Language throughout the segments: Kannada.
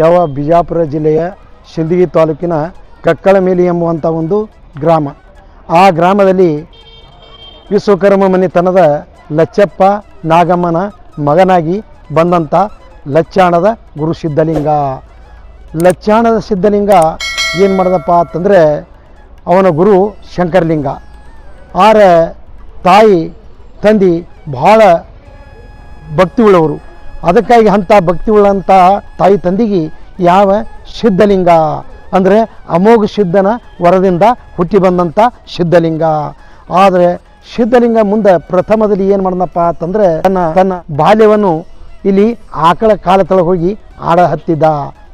ಯಾವ ಬಿಜಾಪುರ ಜಿಲ್ಲೆಯ ಸಿಂದಗಿ ತಾಲೂಕಿನ ಕಕ್ಕಳಮೇಲಿ ಎಂಬುವಂಥ ಒಂದು ಗ್ರಾಮ. ಆ ಗ್ರಾಮದಲ್ಲಿ ವಿಶ್ವಕರ್ಮ ಮನೆತನದ ಲಚ್ಚಪ್ಪ ನಾಗಮ್ಮನ ಮಗನಾಗಿ ಬಂದಂಥ ಲಚ್ಚಾಣದ ಗುರು ಸಿದ್ಧಲಿಂಗ. ಲಚ್ಚಾಣದ ಸಿದ್ಧಲಿಂಗ ಏನು ಮಾಡಿದಪ್ಪ ಅಂತಂದರೆ ಅವನ ಗುರು ಶಂಕರಲಿಂಗ. ಆರ ತಾಯಿ, ತಂದೆ ಭಾಳ ಭಕ್ತಿ ಉಳ್ಳವರು ಅದಕ್ಕಾಗಿ ಅಂಥ ಭಕ್ತಿ ಉಳ್ಳಂಥ ತಾಯಿ ತಂದಿಗೆ ಯಾವ ಸಿದ್ಧಲಿಂಗ? ಅಂದರೆ ಅಮೋಘ ಸಿದ್ಧನ ವರದಿಂದ ಹುಟ್ಟಿ ಬಂದಂಥ ಸಿದ್ಧಲಿಂಗ. ಆದರೆ ಸಿದ್ಧಲಿಂಗ ಮುಂದೆ ಪ್ರಥಮದಲ್ಲಿ ಏನು ಮಾಡಿದಪ್ಪ ಅಂತಂದರೆ ತನ್ನ ತನ್ನ ಬಾಲ್ಯವನ್ನು ಇಲ್ಲಿ ಆಕಳ ಕಾಲ ತಳಗೆ ಹೋಗಿ ಆಡ ಹತ್ತಿದ್ದ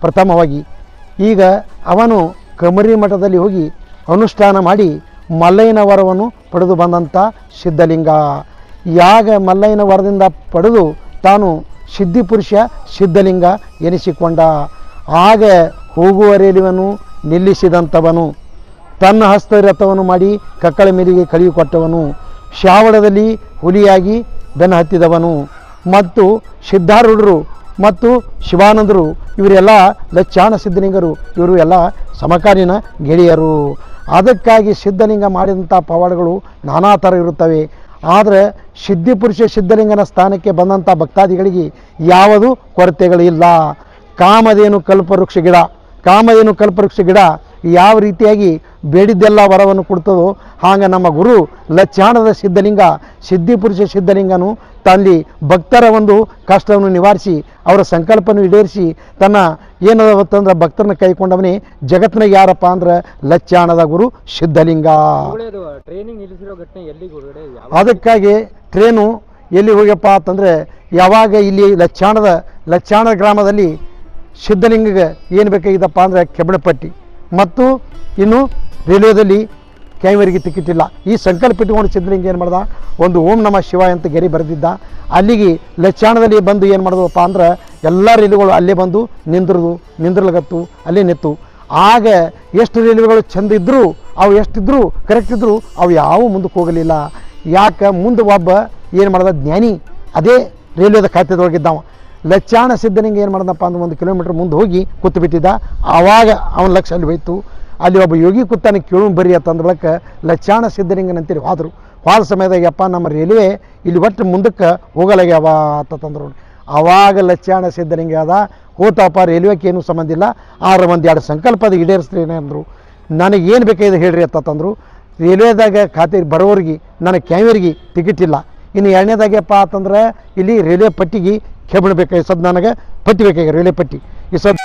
ಪ್ರಥಮವಾಗಿ. ಈಗ ಅವನು ಕಮರಿ ಮಠದಲ್ಲಿ ಹೋಗಿ ಅನುಷ್ಠಾನ ಮಾಡಿ ಮಲ್ಲಯ್ಯನ ವರವನ್ನು ಪಡೆದು ಬಂದಂಥ ಸಿದ್ಧಲಿಂಗ. ಯಾಗ ಮಲ್ಲಯ್ಯನ ವರದಿಂದ ಪಡೆದು ತಾನು ಸಿದ್ಧಿಪುರುಷ ಸಿದ್ಧಲಿಂಗ ಎನಿಸಿಕೊಂಡ. ಹಾಗೆ ಹೋಗುವ ರೇಲಿವನು ನಿಲ್ಲಿಸಿದಂಥವನು. ತನ್ನ ಹಸ್ತರಥವನ್ನು ಮಾಡಿ ಕಕ್ಕಳ ಮೇಲಿಗೆ ಕಳುಹಿಕೊಟ್ಟವನು ಶ್ರಾವಣದಲ್ಲಿ ಹುಲಿಯಾಗಿ ಬೆನ್ನ ಹತ್ತಿದವನು. ಮತ್ತು ಸಿದ್ಧಾರೂಢರು ಮತ್ತು ಶಿವಾನಂದರು, ಇವರೆಲ್ಲ ಲಚ್ಚಾಣ ಸಿದ್ಧಲಿಂಗರು, ಇವರು ಎಲ್ಲ ಸಮಕಾಲೀನ ಗೆಳೆಯರು. ಅದಕ್ಕಾಗಿ ಸಿದ್ಧಲಿಂಗ ಮಾಡಿದಂಥ ಪವಾಡಗಳು ನಾನಾ ಥರ ಇರುತ್ತವೆ. ಆದರೆ ಸಿದ್ಧಿಪುರುಷ ಸಿದ್ಧಲಿಂಗನ ಸ್ಥಾನಕ್ಕೆ ಬಂದಂಥ ಭಕ್ತಾದಿಗಳಿಗೆ ಯಾವುದು ಕೊರತೆಗಳಿಲ್ಲ ಕಾಮಧೇನು ಕಲ್ಪವೃಕ್ಷ ಗಿಡ, ಕಾಮಧೇನು ಕಲ್ಪವೃಕ್ಷ ಗಿಡ ಯಾವ ರೀತಿಯಾಗಿ ಬೇಡಿದ್ದೆಲ್ಲ ವರವನ್ನು ಕೊಡ್ತದೋ ಹಾಗೆ ನಮ್ಮ ಗುರು ಲಚ್ಚಾಣದ ಸಿದ್ಧಲಿಂಗ ಸಿದ್ಧಿಪುರುಷ ಸಿದ್ಧಲಿಂಗನು ತಲ್ಲಿ ಭಕ್ತರ ಒಂದು ಕಷ್ಟವನ್ನು ನಿವಾರಿಸಿ ಅವರ ಸಂಕಲ್ಪವನ್ನು ಈಡೇರಿಸಿ ತನ್ನ ಏನದಂದ್ರೆ ಭಕ್ತರನ್ನ ಕೈಕೊಂಡವನೇ ಜಗತ್ತಿನ ಯಾರಪ್ಪ ಅಂದ್ರೆ ಲಚ್ಚಾಣದ ಗುರು ಸಿದ್ಧಲಿಂಗ. ಅದಕ್ಕಾಗಿ ಟ್ರೇನು ಎಲ್ಲಿ ಹೋಗ್ಯಪ್ಪ ಅಂತಂದರೆ ಯಾವಾಗ ಇಲ್ಲಿ ಲಚ್ಚಾಣದ ಲಚ್ಚಾಣ ಗ್ರಾಮದಲ್ಲಿ ಸಿದ್ಧಲಿಂಗಗೆ ಏನು ಬೇಕಾಗಿದ್ದಪ್ಪ ಅಂದರೆ ಕೆಬ್ಬಣಪಟ್ಟಿ ಮತ್ತು ಇನ್ನು ರೈಲ್ವೆದಲ್ಲಿ ಕ್ಯಾಮರಿಗೆ ಟಿಕೆಟ್ ಈ ಸಂಕಲ್ಪ ಇಟ್ಕೊಂಡು ಸಿದ್ಧಲಿಂಗ ಏನು ಮಾಡ್ದ? ಒಂದು ಓಂ ನಮ ಶಿವಾಯ ಅಂತ ಗೆರೆ ಬರೆದಿದ್ದ. ಅಲ್ಲಿಗೆ ಲಚ್ಚಾಣದಲ್ಲಿ ಬಂದು ಏನು ಮಾಡಿದಪ್ಪ ಅಂದ್ರೆ ಎಲ್ಲ ರೈಲುಗಳು ಅಲ್ಲೇ ಬಂದು ನಿಂದ್ರದು, ನಿಂದ್ರಲಗತ್ತು, ಅಲ್ಲೇ ನಿಂತು. ಆಗ ಎಷ್ಟು ರೈಲುಗಳು ಚಂದ ಇದ್ದರೂ ಅವು ಎಷ್ಟಿದ್ರು ಕರೆಕ್ಟ್ ಇದ್ದರೂ ಅವು ಯಾವ ಮುಂದಕ್ಕೆ ಹೋಗಲಿಲ್ಲ. ಯಾಕೆ? ಮುಂದೆ ಒಬ್ಬ ಏನು ಮಾಡ್ದ? ಜ್ಞಾನಿ. ಅದೇ ರೈಲ್ವೆದ ಖಾತೆದೊಳಗಿದ್ದವ. ಲಚ್ಚಾಣ ಸಿದ್ಧನಿಂಗ ಏನು ಮಾಡ್ದಪ್ಪ ಅಂದ್ರೆ ಒಂದು ಕಿಲೋಮೀಟ್ರ್ ಮುಂದೆ ಹೋಗಿ ಕೂತು ಬಿಟ್ಟಿದ್ದ. ಆವಾಗ ಅವನ ಲಕ್ಷ ಅಲ್ಲಿ ಹೋಯ್ತು. ಅಲ್ಲಿ ಒಬ್ಬ ಯೋಗಿ ಕೂತಾನೆ ಕೇಳು ಬರ್ರಿ ಅಂತಂದ ಲಚ್ಚಾಣ ಸಿದ್ಧಲಿಂಗನಂತೇಳಿ ಹೋದರು. ಹಾದ ಸಮಯದಾಗ ಯಪ್ಪ ನಮ್ಮ ರೈಲ್ವೆ ಇಲ್ಲಿ ಒಟ್ಟು ಮುಂದಕ್ಕೆ ಹೋಗಲಾಗ್ಯಾವ ಅಂತಂದ್ರು ಆವಾಗ ಲಚ್ಚಾಣ ಸಿದ್ಧಲಿಂಗ ಅದ. ಹೋತಪ್ಪ ರೈಲ್ವೆಗೆ ಏನು ಸಂಬಂಧ ಇಲ್ಲ. ಆರು ಮಂದಿ ಎರಡು ಸಂಕಲ್ಪದ ಈಡೇರಿಸ್ತೀನಿ ಅಂದರು. ನನಗೆ ಏನು ಬೇಕಾಗಿದೆ ಹೇಳ್ರಿ ಅಂತಂದ್ರು ರೈಲ್ವೆದಾಗ ಖಾತೆ ಬರೋರಿಗೆ ನನಗೆ ಕ್ಯಾಮೇರಿಗೆ ಟಿಕೆಟ್ ಇಲ್ಲ. ಇನ್ನು ಎರಡನೇದಾಗ್ಯಪ್ಪ ಅಂತಂದ್ರೆ ಇಲ್ಲಿ ರೈಲ್ವೆ ಪಟ್ಟಿಗೆ ಕೆಬ್ಬಣ ಬೇಕಾಗಿ ಸದ್ ನನಗೆ ಪಟ್ಟಿ ಬೇಕಾಗಿ ರೈಲ್ವೆ ಪಟ್ಟಿ. ಈ ಸದ್